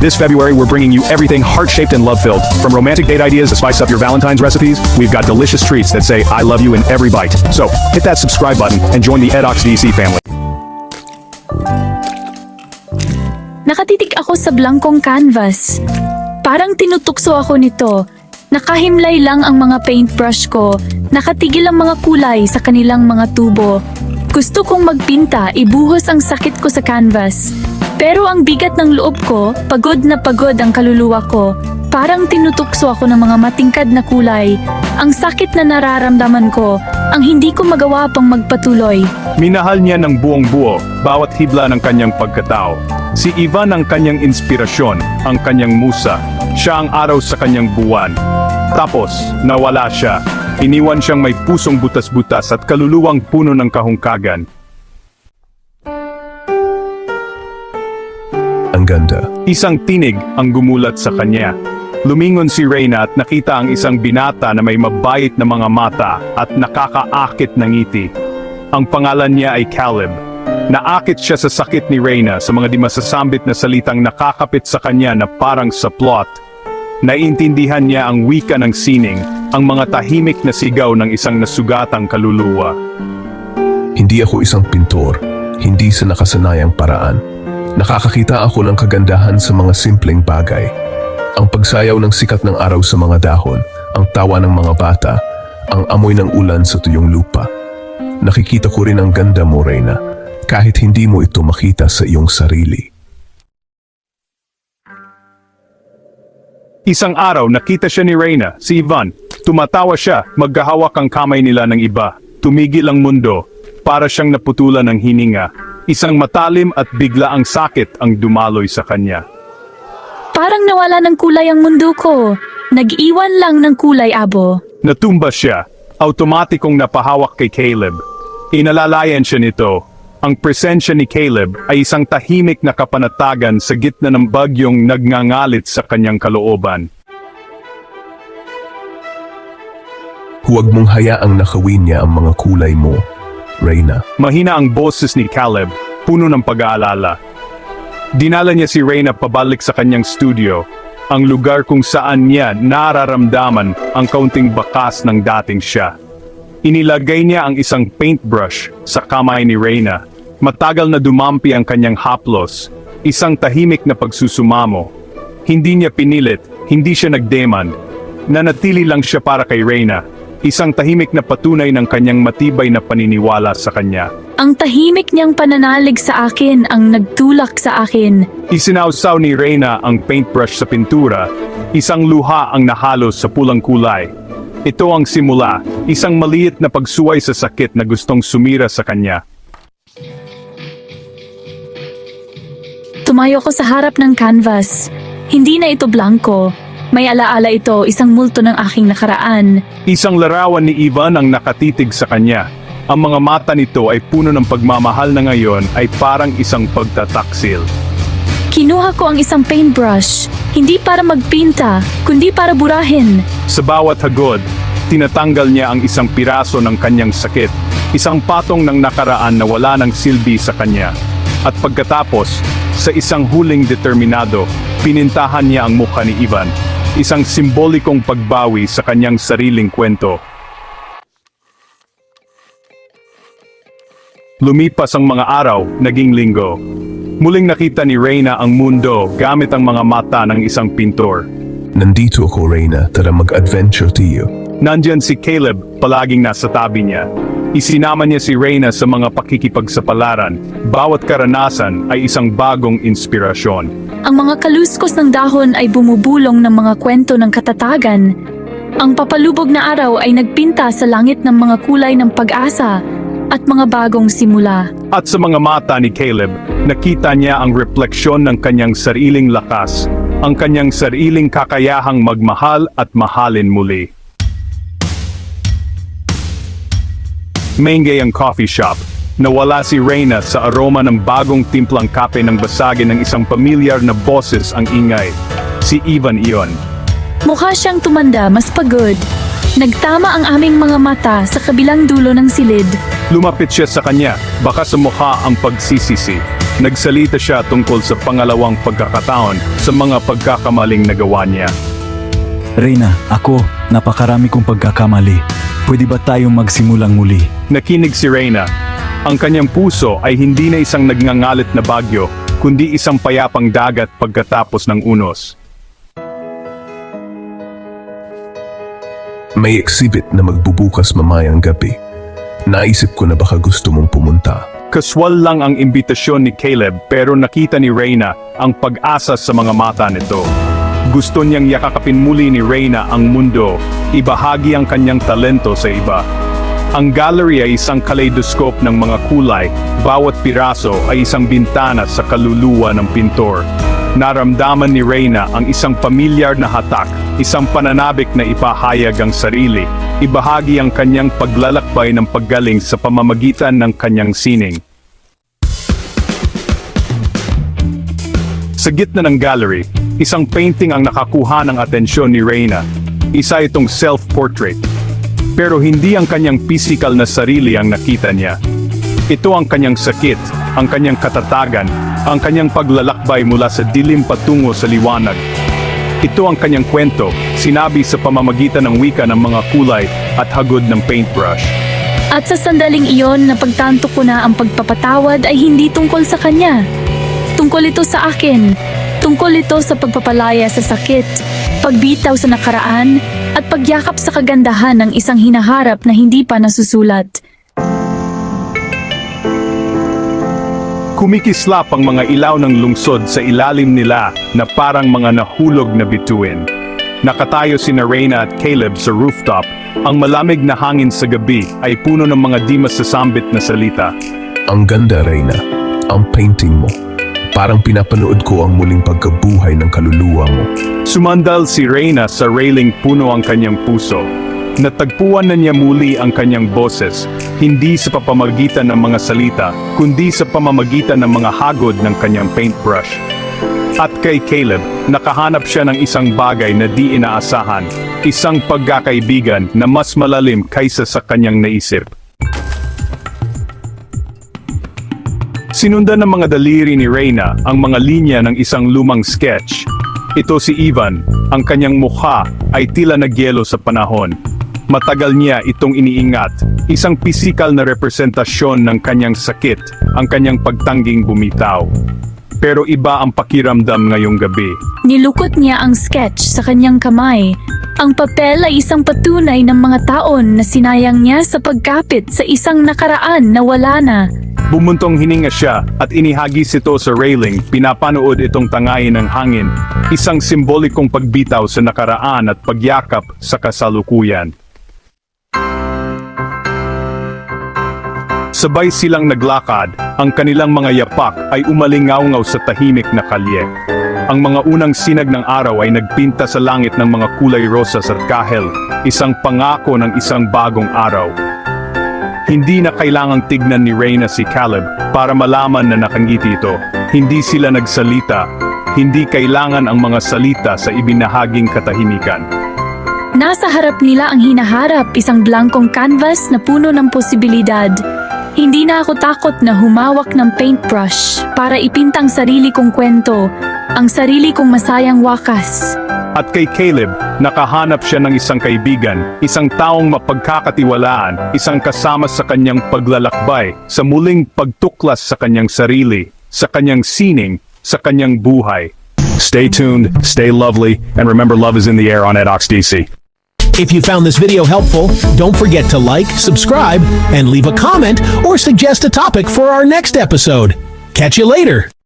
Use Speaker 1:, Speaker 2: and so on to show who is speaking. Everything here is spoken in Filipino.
Speaker 1: This February, we're bringing you everything heart-shaped and love-filled. From romantic date ideas to spice up your Valentine's recipes, we've got delicious treats that say, I love you in every bite. So, hit that subscribe button and join the Edox DC family.
Speaker 2: Nakatitig ako sa blankong canvas. Parang tinutukso ako nito. Nakahimlay lang ang mga paintbrush ko. Nakatigil ang mga kulay sa kanilang mga tubo. Gusto kong magpinta, ibuhos ang sakit ko sa canvas. Pero ang bigat ng loob ko, pagod na pagod ang kaluluwa ko. Parang tinutukso ako ng mga matingkad na kulay. Ang sakit na nararamdaman ko, ang hindi ko magawa pang magpatuloy.
Speaker 1: Minahal niya ng buong buo, bawat hibla ng kanyang pagkatao. Si Ivan ang kanyang inspirasyon, ang kanyang musa. Siya ang araw sa kanyang buwan. Tapos, nawala siya. Iniwan siyang may pusong butas-butas at kaluluwang puno ng kahungkagan.
Speaker 3: Ang ganda.
Speaker 1: Isang tinig ang gumulat sa kanya. Lumingon si Reyna at nakita ang isang binata na may mabait na mga mata at nakakaakit na ngiti. Ang pangalan niya ay Caleb. Naakit siya sa sakit ni Reyna sa mga di masasambit na salitang nakakapit sa kanya na parang sa plot. Naiintindihan niya ang wika ng sining, ang mga tahimik na sigaw ng isang nasugatang kaluluwa.
Speaker 3: Hindi ako isang pintor, hindi sa nakasanayang paraan. Nakakakita ako ng kagandahan sa mga simpleng bagay. Ang pagsayaw ng sikat ng araw sa mga dahon, ang tawa ng mga bata, ang amoy ng ulan sa tuyong lupa. Nakikita ko rin ang ganda mo, Reyna, kahit hindi mo ito makita sa iyong sarili.
Speaker 1: Isang araw nakita siya ni Reyna, si Ivan. Tumatawa siya, maghahawak ang kamay nila ng iba. Tumigil ang mundo, para siyang naputulan ng hininga. Isang matalim at bigla ang sakit ang dumaloy sa kanya.
Speaker 2: Parang nawala ng kulay ang mundo ko. Nag-iwan lang ng kulay abo.
Speaker 1: Natumba siya, automatikong napahawak kay Caleb. Inalalayan siya nito. Ang presensya ni Caleb ay isang tahimik na kapanatagan sa gitna ng bagyong nagngangalit sa kanyang kalooban.
Speaker 3: Huwag mong hayaang nakawin niya ang mga kulay mo, Reyna.
Speaker 1: Mahina ang boses ni Caleb, puno ng pag-aalala. Dinala niya si Reyna pabalik sa kanyang studio, ang lugar kung saan niya nararamdaman ang kaunting bakas ng dating siya. Inilagay niya ang isang paintbrush sa kamay ni Reyna. Matagal na dumampi ang kanyang haplos, isang tahimik na pagsusumamo. Hindi niya pinilit, hindi siya nagdemand. Nanatili lang siya para kay Reyna, isang tahimik na patunay ng kanyang matibay na paniniwala sa kanya.
Speaker 2: Ang tahimik niyang pananalig sa akin ang nagtulak sa akin.
Speaker 1: Isinawsaw ni Reyna ang paintbrush sa pintura, isang luha ang nahalos sa pulang kulay. Ito ang simula, isang maliit na pagsuway sa sakit na gustong sumira sa kanya.
Speaker 2: Tumayo ko sa harap ng canvas. Hindi na ito blanco. May alaala ito, isang multo ng aking nakaraan.
Speaker 1: Isang larawan ni Ivan ang nakatitig sa kanya. Ang mga mata nito ay puno ng pagmamahal na ngayon ay parang isang pagtataksil.
Speaker 2: Kinuha ko ang isang paintbrush. Hindi para magpinta, kundi para burahin.
Speaker 1: Sa bawat hagod, tinatanggal niya ang isang piraso ng kanyang sakit, isang patong ng nakaraan na wala ng silbi sa kanya. At pagkatapos, sa isang huling determinado, pinintahan niya ang mukha ni Ivan, isang simbolikong pagbawi sa kanyang sariling kwento. Lumipas ang mga araw, naging linggo. Muling nakita ni Reyna ang mundo gamit ang mga mata ng isang pintor.
Speaker 3: Nandito ako, Reyna, tara mag-adventure tayo.
Speaker 1: Nandyan si Caleb, palaging nasa tabi niya. Isinama niya si Reyna sa mga pakikipagsapalaran. Bawat karanasan ay isang bagong inspirasyon.
Speaker 2: Ang mga kaluskos ng dahon ay bumubulong ng mga kwento ng katatagan. Ang papalubog na araw ay nagpinta sa langit ng mga kulay ng pag-asa at mga bagong simula.
Speaker 1: At sa mga mata ni Caleb, nakita niya ang refleksyon ng kanyang sariling lakas, ang kanyang sariling kakayahang magmahal at mahalin muli. Maingay ang coffee shop. Nawala si Reyna sa aroma ng bagong timplang kape ng basagin ng isang pamilyar na boses ang ingay. Si Ivan iyon.
Speaker 2: Mukha siyang tumanda, mas pagod. Nagtama ang aming mga mata sa kabilang dulo ng silid.
Speaker 1: Lumapit siya sa kanya, baka sa mukha ang pagsisisi. nagsalita siya tungkol sa pangalawang pagkakataon sa mga pagkakamaling nagawa niya.
Speaker 4: Reyna, ako, napakarami kong pagkakamali. Pwede ba tayong magsimulang muli?
Speaker 1: Nakinig si Reyna. Ang kanyang puso ay hindi na isang nagngangalit na bagyo, kundi isang payapang dagat pagkatapos ng unos.
Speaker 3: May exhibit na magbubukas mamayang gabi. Naisip ko na baka gusto mong pumunta.
Speaker 1: Kaswal lang ang imbitasyon ni Caleb pero nakita ni Reyna ang pag-asa sa mga mata nito. Gusto niyang yakakapin muli ni Reyna ang mundo, ibahagi ang kanyang talento sa iba. Ang gallery ay isang kaleidoscope ng mga kulay, bawat piraso ay isang bintana sa kaluluwa ng pintor. Naramdaman ni Reyna ang isang pamilyar na hatak, isang pananabik na ipahayag ang sarili, ibahagi ang kanyang paglalakbay ng paggaling sa pamamagitan ng kanyang sining. Sa gitna ng gallery, isang painting ang nakakuha ng atensyon ni Reyna. Isa itong self-portrait. Pero hindi ang kanyang physical na sarili ang nakita niya. Ito ang kanyang sakit, ang kanyang katatagan, ang kanyang paglalakbay mula sa dilim patungo sa liwanag. Ito ang kanyang kwento, sinabi sa pamamagitan ng wika ng mga kulay at hagod ng paintbrush.
Speaker 2: At sa sandaling iyon na pagtanto ko na ang pagpapatawad ay hindi tungkol sa kanya. Tungkol ito sa akin. Tungkol ito sa pagpapalaya sa sakit, pagbitaw sa nakaraan, at pagyakap sa kagandahan ng isang hinaharap na hindi pa nasusulat.
Speaker 1: Kumikislap ang mga ilaw ng lungsod sa ilalim nila na parang mga nahulog na bituin. Nakatayo si Reyna at Caleb sa rooftop. Ang malamig na hangin sa gabi ay puno ng mga di masasambit na salita.
Speaker 3: Ang ganda, Reyna. Ang painting mo. Parang pinapanood ko ang muling pagkabuhay ng kaluluwa mo.
Speaker 1: Sumandal si Reyna sa railing puno ang kanyang puso. Natagpuan na niya muli ang kanyang boses, hindi sa pamamagitan ng mga salita, kundi sa pamamagitan ng mga hagod ng kanyang paintbrush. At kay Caleb, nakahanap siya ng isang bagay na di inaasahan, isang pagkakaibigan na mas malalim kaysa sa kanyang naisip. Sinundan ng mga daliri ni Reyna ang mga linya ng isang lumang sketch. Ito si Ivan, ang kanyang mukha ay tila nagyelo sa panahon. Matagal niya itong iniingat, isang pisikal na representasyon ng kanyang sakit, ang kanyang pagtangging bumitaw. Pero iba ang pakiramdam ngayong gabi.
Speaker 2: Nilukot niya ang sketch sa kanyang kamay. Ang papel ay isang patunay ng mga taon na sinayang niya sa pagkapit sa isang nakaraan na wala na.
Speaker 1: Bumuntong hininga siya at inihagis ito sa railing, pinapanood itong tangayin ng hangin, isang simbolikong pagbitaw sa nakaraan at pagyakap sa kasalukuyan. Sabay silang naglakad, ang kanilang mga yapak ay umalingaw sa tahimik na kalye. Ang mga unang sinag ng araw ay nagpinta sa langit ng mga kulay rosas at kahel, isang pangako ng isang bagong araw. Hindi na kailangang tignan ni Reyna si Caleb para malaman na nakangiti ito. Hindi sila nagsalita. Hindi kailangan ang mga salita sa ibinahaging katahimikan.
Speaker 2: Nasa harap nila ang hinaharap, isang blankong canvas na puno ng posibilidad. Hindi na ako takot na humawak ng paintbrush para ipintang sarili kong kwento, ang sarili kong masayang wakas.
Speaker 1: At kay Caleb, nakahanap siya ng isang kaibigan, isang taong mapagkakatiwalaan, isang kasama sa kanyang paglalakbay, sa muling pagtuklas sa kanyang sarili, sa kanyang sining, sa kanyang buhay. Stay tuned, stay lovely, and remember love is in the air on EdOx DC.
Speaker 5: If you found this video helpful, don't forget to like, subscribe, and leave a comment or suggest a topic for our next episode. Catch you later.